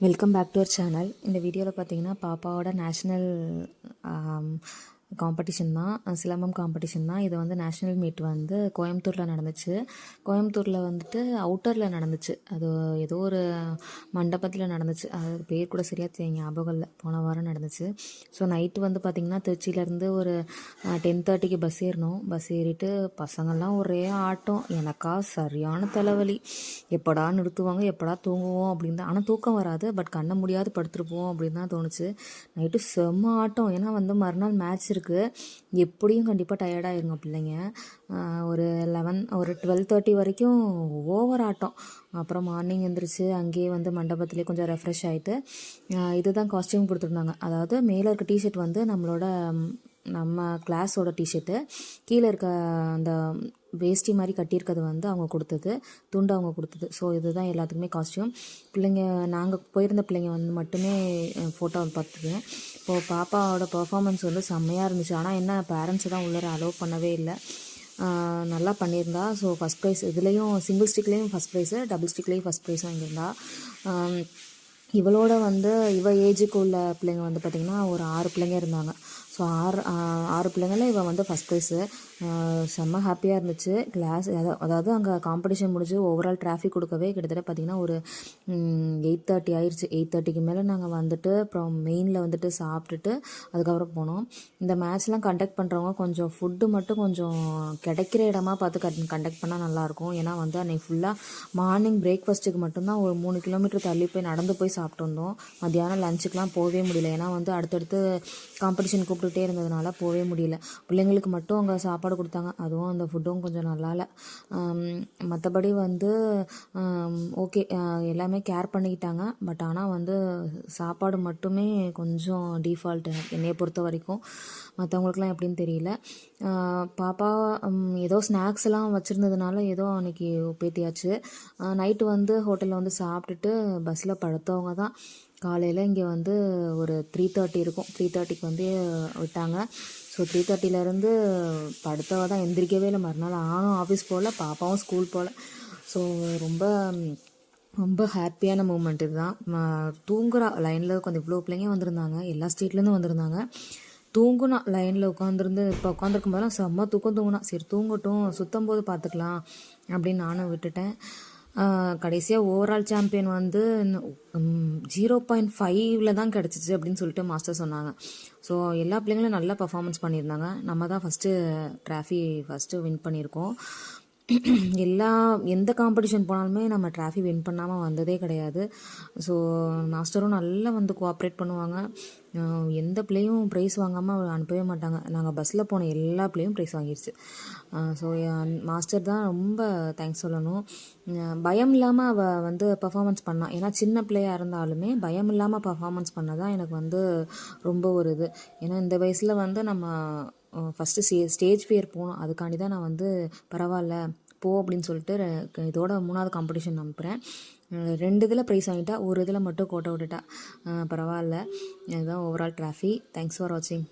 Welcome back to our channel இந்த வீடியோவில் பார்த்தீங்கன்னா பாப்பாவோட நேஷ்னல் காம்படிஷன் தான். சிலம்பம் காம்படிஷன் தான். இது வந்து நேஷ்னல் மீட் வந்து கோயம்புத்தூரில் நடந்துச்சு. கோயம்புத்தூரில் வந்துட்டு அவுட்டரில் நடந்துச்சு. அது ஏதோ ஒரு மண்டபத்தில் நடந்துச்சு. அது பேர் கூட சரியாக தெரிய ஞாபகம் இல்லை. போன வாரம் நடந்துச்சு. ஸோ நைட்டு வந்து பார்த்திங்கன்னா திருச்சியிலேருந்து ஒரு டென் தேர்ட்டிக்கு பஸ் ஏறினோம் பஸ் ஏறிட்டு பசங்கள்லாம் ஒரே ஆட்டம். எனக்கா சரியான தலைவலி. எப்படா நிறுத்துவாங்க? எப்படா தூங்குவோம்? அப்படின்னு தான் ஆனால் தூக்கம் வராது. பட் கண்ண முடியாது படுத்துருப்போம் அப்படின்னு தான் தோணுச்சு. நைட்டு செம்ம ஆட்டம். ஏன்னா வந்து மறுநாள் மேட்ச் இருக்குது எப்படியும் கண்டிப்பாக டயர்டாயிருங்க பிள்ளைங்க. ஒரு லெவன் ஒரு டுவெல் தேர்ட்டி வரைக்கும் ஓவர் ஆட்டம். அப்புறம் மார்னிங் எழுந்திரிச்சு அங்கேயே வந்து மண்டபத்திலே கொஞ்சம் ரெஃப்ரெஷ் ஆகிட்டு இதுதான் காஸ்டியூம் கொடுத்துருந்தாங்க. அதாவது மேலே இருக்க டிஷர்ட் வந்து நம்மளோட நம்ம கிளாஸோட டிஷர்ட்டு கீழே இருக்க அந்த வேஷ்டி மாதிரி கட்டியிருக்கிறது வந்து அவங்க கொடுத்தது துண்டு அவங்க கொடுத்தது. ஸோ இதுதான் எல்லாத்துக்குமே காஸ்டியூம் பிள்ளைங்க நாங்கள் போயிருந்த பிள்ளைங்க வந்து மட்டுமே ஃபோட்டோ பார்த்துக்குவேன் இப்போது பாப்பாவோட பர்ஃபாமன்ஸ் வந்து செம்மையாக இருந்துச்சு. ஆனால் என்ன பேரண்ட்ஸை தான் உள்ளே அலோவ் பண்ணவே இல்லை. நல்லா பண்ணியிருந்தா. ஸோ ஃபஸ்ட் ப்ரைஸ் இதுலேயும் சிங்கிள் ஸ்டிக்லேயும் ஃபஸ்ட் ப்ரைஸு டபுள் ஸ்டிக்லேயும் ஃபஸ்ட் ப்ரைஸ் வாங்கியிருந்தா. இவளோட வந்து இவ ஏஜுக்கு உள்ள பிள்ளைங்க வந்து பார்த்திங்கன்னா ஒரு ஆறு பிள்ளைங்க இருந்தாங்க. ஸோ ஆறு ஆறு பிள்ளைங்கள இவன் வந்து ஃபஸ்ட் ப்ரைஸு செம்ம ஹாப்பியாக இருந்துச்சு. கிளாஸ் அதாவது அங்கே காம்படிஷன் முடிஞ்சு ஓவரால் டிராஃபிக் கொடுக்கவே கிட்டத்தட்ட பார்த்திங்கன்னா ஒரு எயிட் தேர்ட்டி ஆயிடுச்சு எயிட் தேர்ட்டிக்கு மேலே நாங்கள் வந்துட்டு அப்புறம் மெயினில் வந்துட்டு சாப்பிட்டுட்டு அதுக்கப்புறம் போனோம். இந்த மேட்ச்லாம் கண்டக்ட் பண்ணுறவங்க கொஞ்சம் ஃபுட்டு மட்டும் கொஞ்சம் கிடைக்கிற இடமா பார்த்து கட் கண்டக்ட் பண்ணால் நல்லாயிருக்கும் ஏன்னா வந்து அன்றைக்கி ஃபுல்லாக மார்னிங் பிரேக்ஃபாஸ்ட்டுக்கு மட்டும்தான் ஒரு மூணு கிலோமீட்டர் தள்ளி போய் நடந்து போய் சாப்பிட்டு வந்தோம். மத்தியானம் லஞ்சுக்கெலாம் போகவே முடியல. ஏன்னா வந்து அடுத்தடுத்து காம்படிஷன் சொல்லிட்டே இருந்ததுனால போகவே முடியல. பிள்ளைங்களுக்கு மட்டும் அங்கே சாப்பாடு கொடுத்தாங்க. அதுவும் அந்த ஃபுட்டும் கொஞ்சம் நல்லா இல்லை மற்றபடி வந்து ஓகே எல்லாமே கேர் பண்ணிக்கிட்டாங்க. பட் ஆனால் வந்து சாப்பாடு மட்டுமே கொஞ்சம் டிஃபால்ட் என்னையை பொறுத்த வரைக்கும். மற்றவங்களுக்குலாம் எப்படின்னு தெரியல. பாப்பா ஏதோ ஸ்நாக்ஸ் எல்லாம் வச்சுருந்ததுனால ஏதோ அன்றைக்கி பேத்தியாச்சு நைட்டு வந்து ஹோட்டலில் வந்து சாப்பிட்டுட்டு பஸ்ஸில் படுத்தவங்க தான். காலையில் இங்கே வந்து ஒரு த்ரீ தேர்ட்டி இருக்கும். த்ரீ தேர்ட்டிக்கு வந்து விட்டாங்க. ஸோ த்ரீ தேர்ட்டிலேருந்து படுத்தவ தான் எந்திரிக்கவே இல்லை. மறுநாள் ஆனும் ஆஃபீஸ் போகல பாப்பாவும் ஸ்கூல் போகல ஸோ ரொம்ப ரொம்ப ஹாப்பியான மூமெண்ட் இதுதான் தூங்குறா லைனில் கொஞ்சம் இவ்வளோ பிள்ளைங்க வந்திருந்தாங்க. எல்லா ஸ்டேட்லேருந்து வந்திருந்தாங்க. தூங்குனா லைனில் உட்காந்துருந்து இப்போ உட்காந்துருக்கும் போதெல்லாம் செம்ம தூக்கம் தூங்குனா. சரி தூங்கட்டும் சுத்தம் போது பார்த்துக்கலாம் அப்படின்னு நானும் விட்டுட்டேன். கடைசியாக ஓவரால் சாம்பியன் வந்து ஜீரோ பாயிண்ட் ஃபைவ்ல தான் கிடச்சிச்சு அப்படின்னு சொல்லிட்டு மாஸ்டர் சொன்னாங்க. ஸோ எல்லா பிள்ளைங்களும் நல்லா பர்ஃபார்மன்ஸ் பண்ணியிருந்தாங்க. நம்ம தான் ஃபஸ்ட்டு ட்ராஃபி ஃபஸ்ட்டு வின் பண்ணியிருக்கோம். எல்லா எந்த காம்படிஷன் போனாலுமே நம்ம டிராஃபிக் வின் பண்ணாமல் வந்ததே கிடையாது. ஸோ மாஸ்டரும் நல்லா வந்து கோஆப்ரேட் பண்ணுவாங்க. எந்த பிள்ளையும் ப்ரைஸ் வாங்காமல் அனுப்பவே மாட்டாங்க. நாங்கள் பஸ்ஸில் போன எல்லா பிள்ளையும் ப்ரைஸ் வாங்கிருச்சு. ஸோ மாஸ்டர் தான் ரொம்ப தேங்க்ஸ் சொல்லணும். பயம் இல்லாமல் அவள் வந்து பர்ஃபாமன்ஸ் பண்ணா. ஏன்னா சின்ன பிள்ளையாக இருந்தாலுமே பயம் இல்லாமல் பர்ஃபார்மன்ஸ் பண்ணதான் எனக்கு வந்து ரொம்ப ஒரு இது. ஏன்னா இந்த வயசில் வந்து நம்ம ஃபஸ்ட்டு ஸ்டே ஸ்டேஜ் ஃபியர் போகணும். அதுக்காண்டி தான் நான் வந்து பரவாயில்ல போ அப்படின்னு சொல்லிட்டு இதோட மூணாவது காம்படிஷன் அனுப்புகிறேன் ரெண்டு இதில் ப்ரைஸ் வாங்கிட்டா ஒரு இதில் மட்டும் கோட்டை விட்டுட்டா. பரவாயில்ல. இதுதான் ஓவரால் ட்ராஃபி தேங்க்ஸ் ஃபார் வாட்சிங்